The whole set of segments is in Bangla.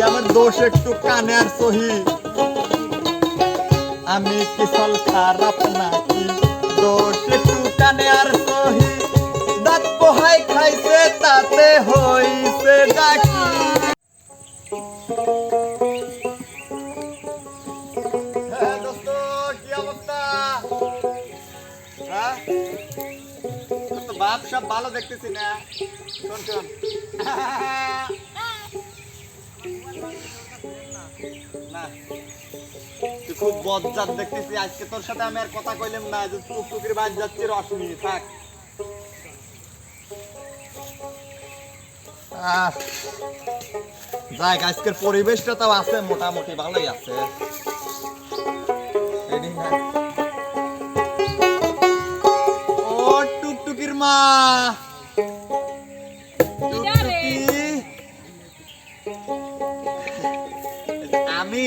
আমার দোষ একটু কানে আর সহি। আমি কিসল খারাপ নাকি? দোষ একটু কানে আর সহি। দাঁত পোহাই খাইছে, তাতে হইছে ডাকি হ্যাঁ হ্যাঁ? বাপ সব ভালো দেখতেছি না। শোন শোন। বজ্জাত দেখতেছি, আজকে তোর সাথে আমি আর কথা কইলাম না যে টুকটুকির বাজ যাচ্ছি রশ্মি থাক। যাক, আজকের পরিবেশটা তাও আছে, মোটামুটি ভালোই আছে। ও, টুকটুকির মা! আমি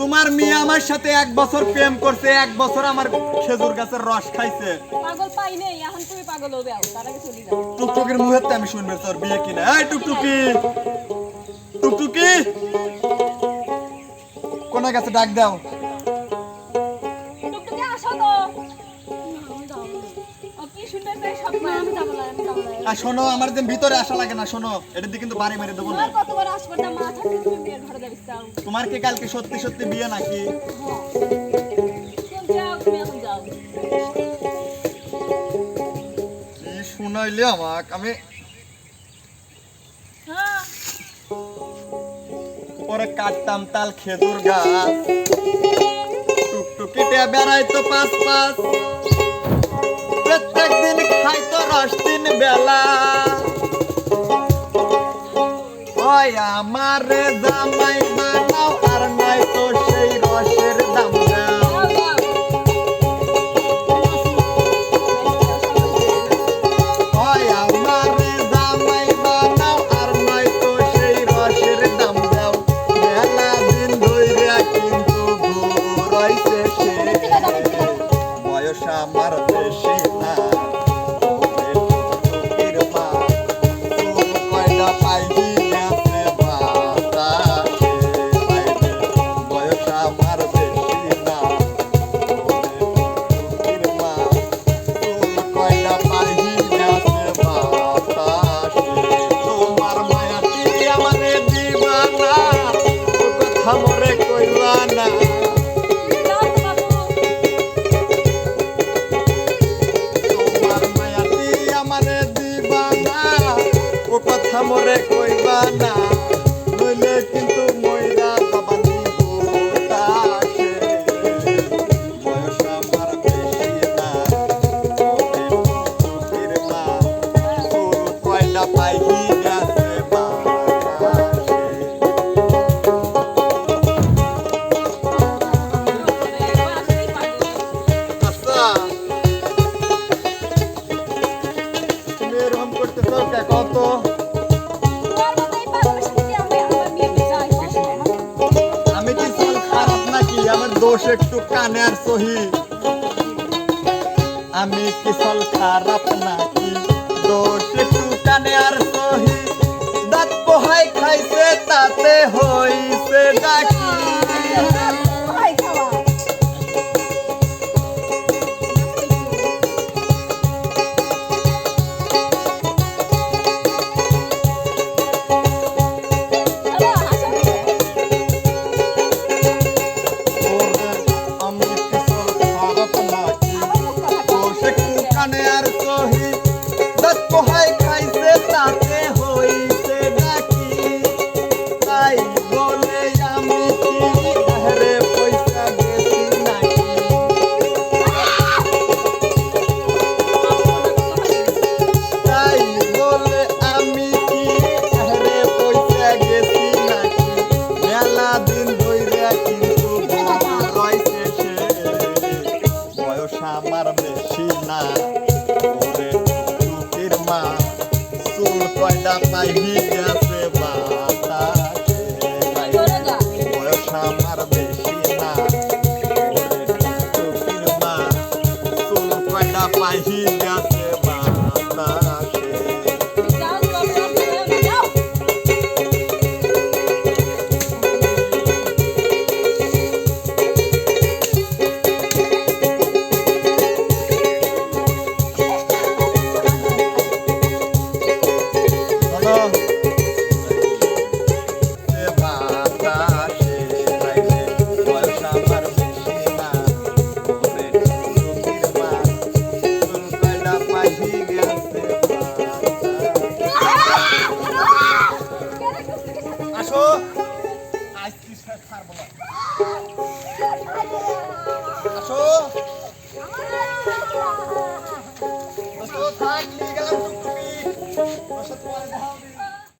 তোমার মেয়ে আমার সাথে এক বছর প্রেম করছে এক বছর আমার খেজুর গাছের রস খাইছে। পাগল পাই নেই এখন তুমি পাগল হবে তার আগে চলে যাও। টুকটুকির মুহূর্তে আমি শুনবে তোর বিয়ে কিনা। এই টুকটুকি! টুকটুকি! কোন গাছে ডাক দাও। আর শোনো আমার যে ভিতরে আসা লাগে না শোনো। এটা দিয়ে কিন্তু বাড়ি মেরে দেবো না। তোমার কতবার আসবার না মা? থাকতে তুমি বিয়ের ঘরে যাবিস তাও তোমার কি কালকে সত্যি সত্যি বিয়ে নাকি? হ্যাঁ। কি শুনাইলে আমাক আমি হ্যাঁ। পরে কাটতাম তাল খেজুর গাছ। টুকটুকিতে বেড়াইতো পাঁচ পাঁচ। দিন খাইতো রস তিন বেলা। ওই আমার জামাই বানাও, আর নাই তো সেই রসের দাম। আমারে দিবানা ও কথা মরে কইবা দোষ একটু কানের সহি আমি কিসল খারাপ নাকি? দোষ একটু কানে আর সহি দাঁত পোহাই খাইছে তাতে হইছে দাঁত হয় খাইছে তাতে হইছে I ছাড়ব আসো দোস্ত থাক নিয়ে গেলাম টুকটুকি দোস্ত তোমার